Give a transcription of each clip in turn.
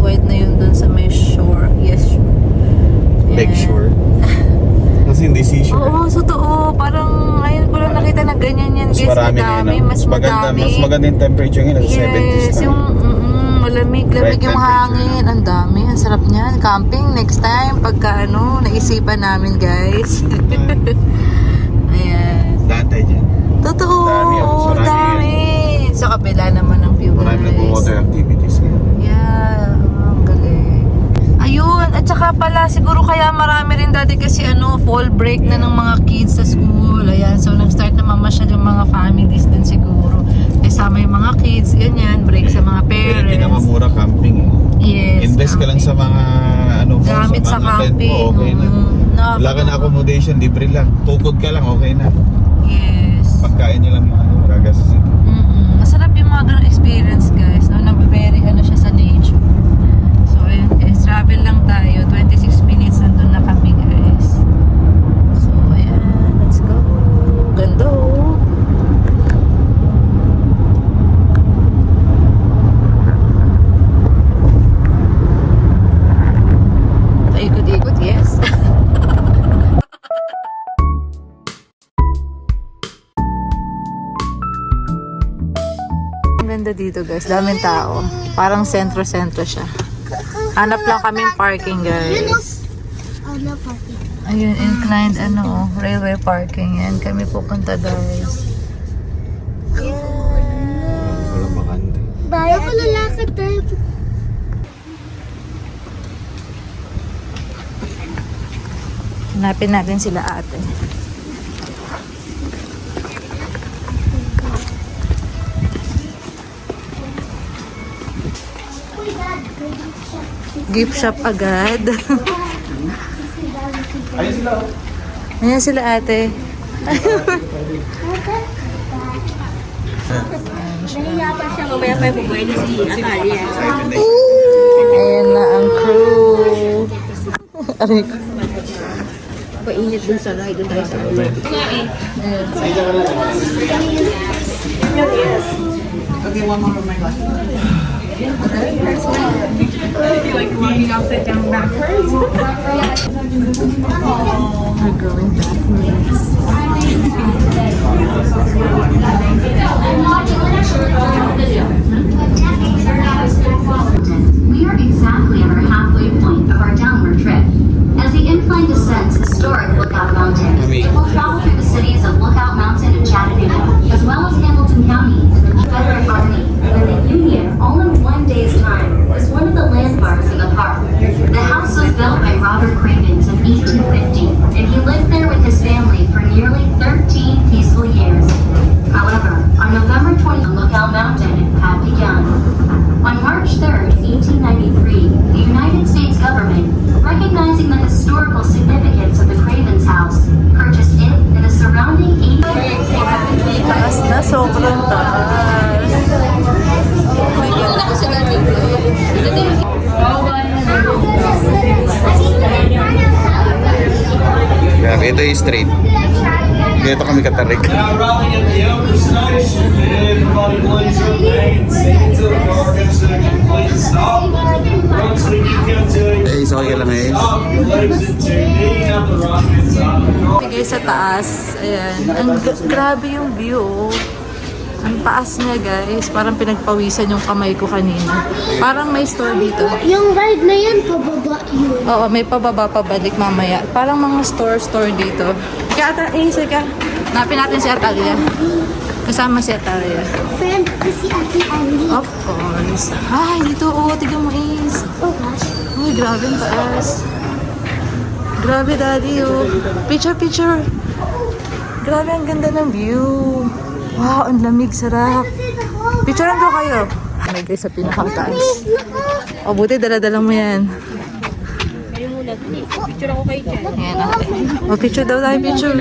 white-white na yun dun sa may shore. Yes. Lake Yan. shore. Kasi hindi seashore. Oo, totoo. Parang ngayon ko lang nakita na ganyan yan Mas guys. marami Madami, ah. mas maganda, madami. mas maganda yung temperature ngayon. Nasa 70s Yes, na. yung mm, malamig, lamig Right yung hangin. Ang dami, ang sarap niyan. Camping next time pagka ano, naisipan namin guys. Ayan. Dati dyan. Totoo, Dami, oo, Marami dami. Sa kabila naman ng view Marami guys. nag-water activities ngayon. Yeah, ang galing. Ayun, at saka pala siguro kaya marami rin dati kasi ano, fall break na ng mga kids sa school. Ayan, so nag-start na mamasyal yung mga families din siguro. Kasama yung mga kids, ganyan, break sa mga parents. pinakamura camping eh. Yes. Invest ka lang sa mga ano mo, Gamit sa mga mo, camping. okay na. Mm, na- Wala ka na accommodation, libre lang. Tukod ka lang, okay na. Yes. Pagkain nyo lang yung ano, gagastusin. Mm-mm. Masarap yung mga ganong experience guys. No? Na very ano siya sa nature. Travel lang tayo. 26 minutes nandun na kami guys. So ayan, let's go. Ganda oh. Paikot-ikot, yes. Ganda dito guys, daming tao. Parang sentro-sentro siya. Hanap lang kami parking guys. Ayun, inclined ano, oh, railway parking. Yan, kami pupunta guys. Bakante. Ako lalakad tayo. Hanapin natin sila ate. Gift shop agad. Ayun sila oh. Ayan sila ate. Ayan na ang crew. Aray ko. Painit dun sa ride. Dun tayo sa ride. We're going back. We are exactly at our halfway point of our downward trip. As the incline descends historic Lookout Mountain, the complete stop. Once we get to it, Eh, isa okay lang eh. stop, your legs into knee, out the rockets out the car. Bigay sa taas. Ayan. Ang grabe yung view. Oh. Ang taas niya guys. Parang pinagpawisan yung kamay ko kanina. Parang may store dito. Yung ride na yan, pababa yun. Oo, may pababa pabalik mamaya. Parang mga store-store dito. Kaya ata, eh, sige. Napin natin si Atalia. Kasama si Atalia. Friend ko si Ate Andy. Of course. Ay, dito, oh, tignan mo, Ace. Oh gosh. Uy, grabe ang taas. Grabe, Daddy, oh. Picture, picture. Grabe, ang ganda ng view. Wow, ang lamig, sarap. Picturean ko kayo. May guys sa pinakataas. O, buti dala-dala mo yan. Picture ako kayo dyan. O, picture daw tayo, picture.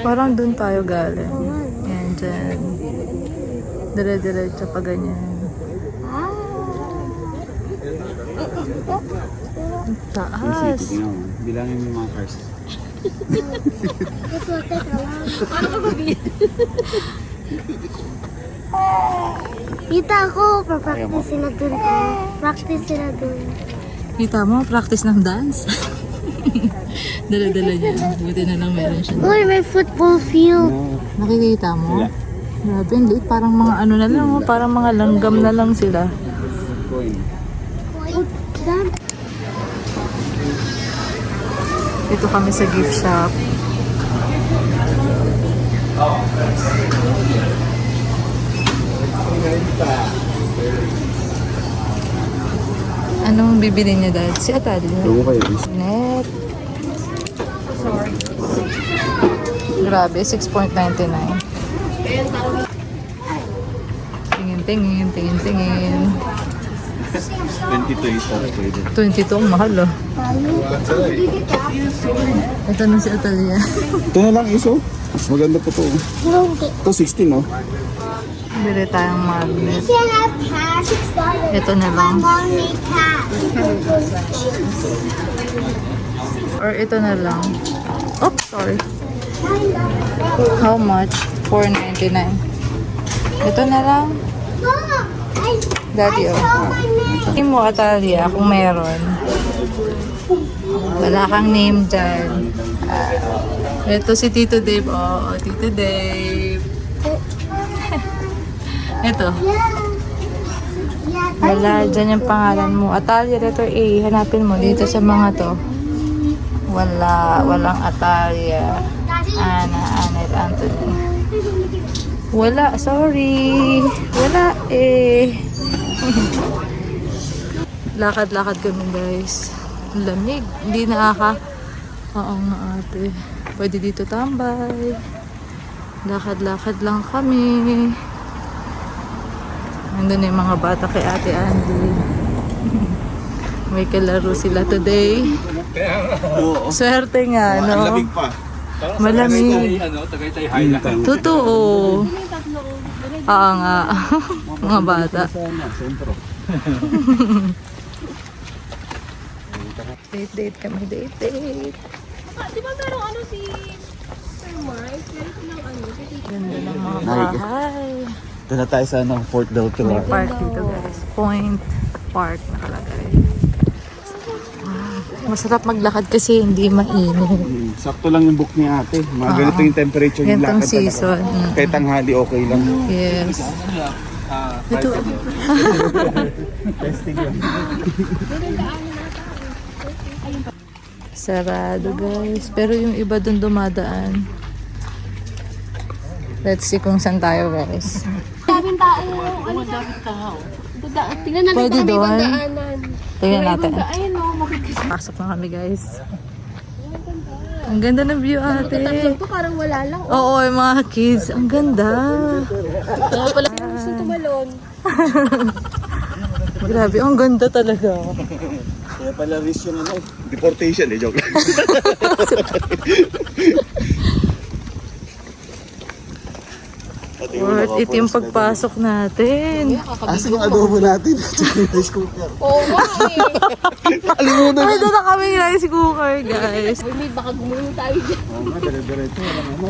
Parang dun tayo galing. Yan, dyan. Dire-diretso pa ganyan. Ang taas. Bilangin mo mga cars. Teka lang. Kita ako, pa-practice sila dun. Practice sila dun. Kita mo, practice ng dance. Dala-dala niya. Buti na lang meron siya. Uy, may football field. Nakikita mo? Grabe, liit. Parang mga ano na lang, oh. parang mga langgam na lang sila. Coin. Dito kami sa gift shop. Anong bibili niya dad? Si Atalia. Ewan kayo. Net. Grabe, 6.99. Tingin, tingin, tingin, tingin. 22 is off pwede. 22 ang mahal oh. Ito na si Atalia. Ito na lang iso. Maganda po to. Hindi. Ito 16 no? Bili tayong magnet. Ito na lang. Or ito na lang. Oops, sorry. How much? 4.99. Ito na lang. Daddy, oh. Tingin mo, Atalia, kung meron. Wala kang name dyan. Ah, ito si Tito Dave. Oo, oh, Tito Dave. ito. Wala, dyan yung pangalan mo. Atalia, letter A. Hanapin mo dito sa mga to. Wala, walang Atalia. Ana, Annette, Anthony. Wala, sorry. Wala eh. Lakad-lakad kami guys. Ang Lamig. Hindi nakaka... Oo nga ate. Pwede dito tambay. Lakad-lakad lang kami. Nandun na yung mga bata kay ate Andy. May kalaro sila today. Oo. Swerte nga, Ang no? lamig pa. Malamig. Totoo. Oo nga. mga bata. date, date kami, date, date. Di ba merong ano si Sir Mike? Meron silang ano. Ganda ng mga bahay. Ito na tayo sa ano, Fort Del May Pilar. park dito guys. Point Park nakalagay. Wow. Masarap maglakad kasi hindi mainit. Hmm, Sakto lang yung book ni ate. Mga ganito yung temperature yung lakad talaga. season. Mm. Kahit tanghali okay lang. Yes. Ito. Testing lang. Sarado guys. Pero yung iba dun dumadaan. Let's see kung saan tayo guys. Daming tao. Ano daming tao? Tingnan natin Pwede doon. Tingnan natin. Ayun o, makikita. Pasok na kami guys. Ang ganda ng view ate. Tatlong to parang wala lang. Oo, yung mga kids. Ang ganda. Kaya pala tumalon. Grabe, ang ganda talaga. Kaya pala risk yung ano, deportation eh, joke. Pati Worth it yung pagpasok natin. Asan yung adobo natin? Rice cooker. Oo nga eh. Kalimutan Ay, doon na kami rice cooker, guys. Uy, may baka gumulong tayo dyan. Oo nga, dire-diretso. Walang ano.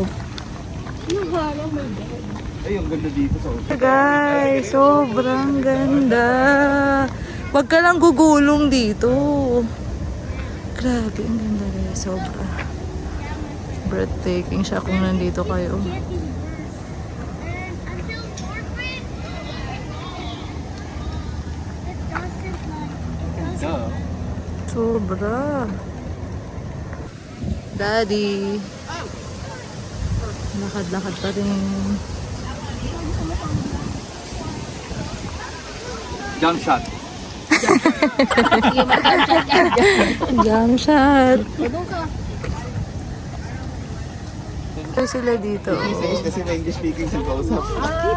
Yung harang may baka. Ay, ang ganda dito sa Guys, sobrang ganda. Huwag ka lang gugulong dito. Grabe, ang ganda guys. Sobra. Breathtaking siya kung nandito kayo. Sobra. Daddy. Lakad-lakad pa rin. Jump shot. Jam shot. Ito sila dito. Kasi may English speaking sa kausap.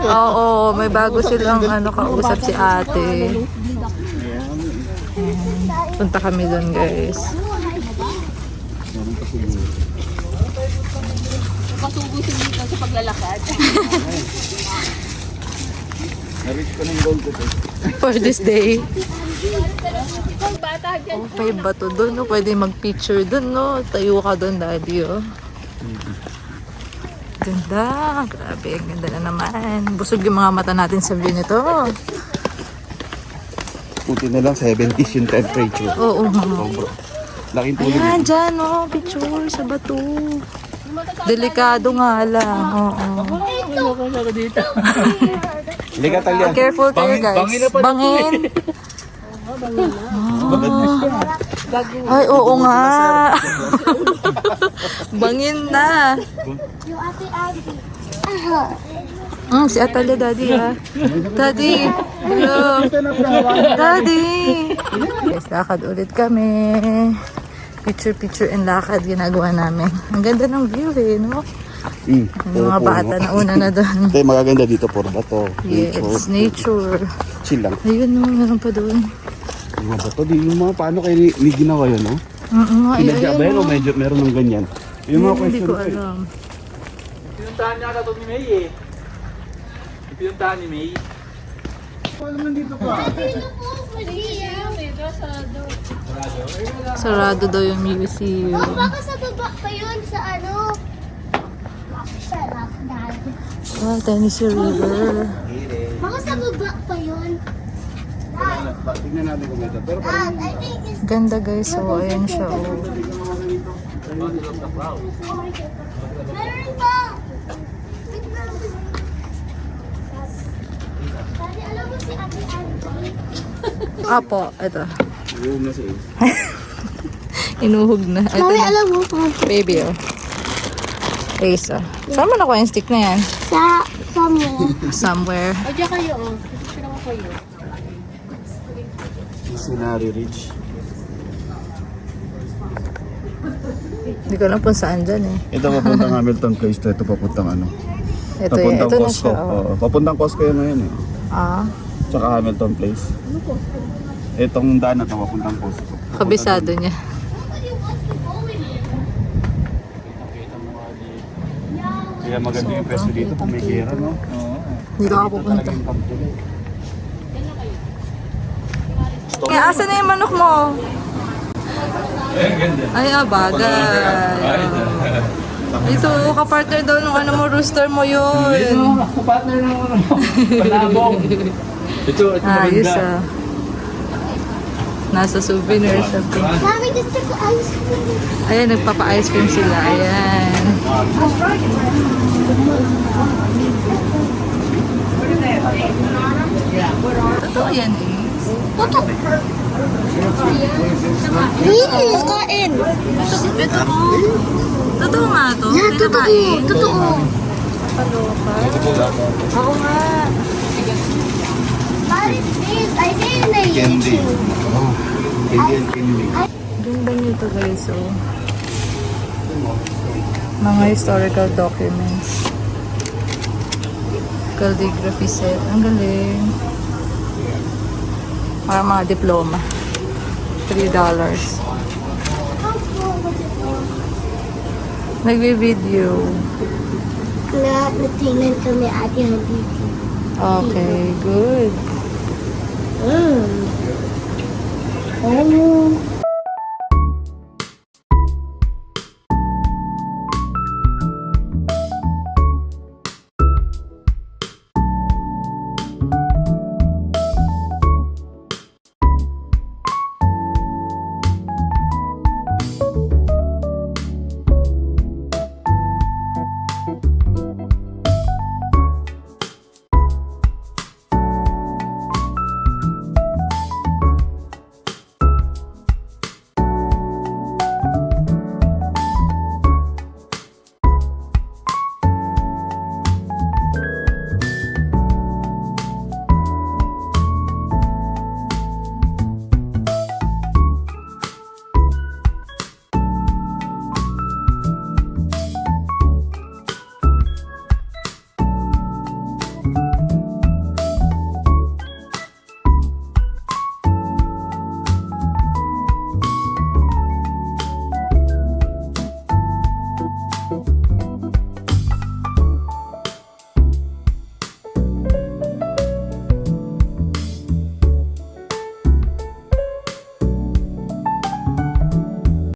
Oo, may bago silang ano kausap si ate. Punta kami doon guys. Pasugo si paglalakad. Na-reach ko ng goal ko. For this day. Oh, may bato doon, no? Pwede mag-picture doon, no? Tayo ka doon, daddy, oh. Ganda. Grabe, ang ganda na naman. Busog yung mga mata natin sa view nito. Puti na lang 70s yung temperature. Oo, nga. Sobra. Laking tulog. Ayan, dyan, oh. Picture sa bato. Delikado nga lang. Oo. Liga talya. Careful kayo, guys. Bangin. Ah. Ay, oo nga. Bangin na. Yung ate ate. Mm, si Atalia, daddy, ha? Daddy! Hello! Daddy! Guys, lakad ulit kami. Picture, picture, and lakad ginagawa namin. Ang ganda ng view, eh, no? Mm. Yung mga bata na una na doon. Ito yung magaganda dito. Puro bato. Yes, nature. Chill lang. Ayun, no, meron pa doon. Yung mga bato. Di, yung mga paano kayo ni, ni ginawa yun, no? Oo nga, ay, Pinadya ayun, ba yun o medyo meron ng ganyan? Yung mga Hindi question ko ko eh. alam. Pinuntahan niya ka to ni May eh. Pinuntahan ni May. Sarado daw yung museum. Baka sa baba pa yun sa ano. Sarap dad. Ah, Tennessee River. Baka sa baba pa yun. Tingnan natin kung ito. Pero it's Ganda guys, oh, ayan siya, oh. Meron pa! Wait lang. Daddy, alam mo si Ate Auntie? Apo, ito. yung na siya. Inuhog na. Ito Mami, na. alam mo Baby, oh. Ace, oh. Saan mo nakuha yung stick na yan? sa somewhere. Somewhere. O, dyan kayo, oh. Picture ako kayo. Scenario Ridge. Hindi ko alam kung saan dyan eh. Ito papuntang Hamilton Place to. Ito papuntang ano. Ito, papuntang ito na Costco. siya. Oh. Oo, papuntang Costco yan ngayon eh. Ah, Tsaka Hamilton Place. Itong daan na ito papuntang Costco. kabisado niya. Kaya maganda yung pwesto dito kung may gera, no? Oo. Hindi ako pupunta. Kaya asan na yung manok mo? Ay, ah, bagay. Ito, kapartner daw nung ano mo, rooster mo yun. Partner ng ano mo. Palabong. Ito, ito Ayos ah. Nasa souvenir shop. Mami, gusto ko ice cream. Ayan, nagpapa-ice cream sila. Ayan. Totoo yan eh. Hindi, kain. Ito oh. Totoo nga to. Yeah, totoo. Totoo. Oo nga. What is this? I didn't know Candy. Oh, Indian candy. Ganda nito guys, oh. Mga historical documents. Calligraphy set. Ang galing. Para mga diploma. $3. Nagbe-video. na natingnan kami ate Haditi. Okay, good. Mm. Oh.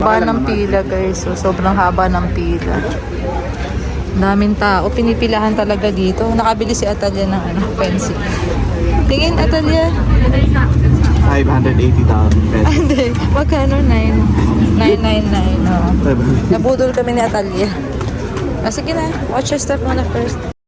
Haba ng pila guys. So, sobrang haba ng pila. Daming tao. Pinipilahan talaga dito. Nakabili si Atalia ng ano, pencil. Tingin Atalia. 580,000 pesos. Hindi. Magkano? 9. 999. Oh. Nabudol kami ni Atalia. Ah, sige na. Watch your step muna first.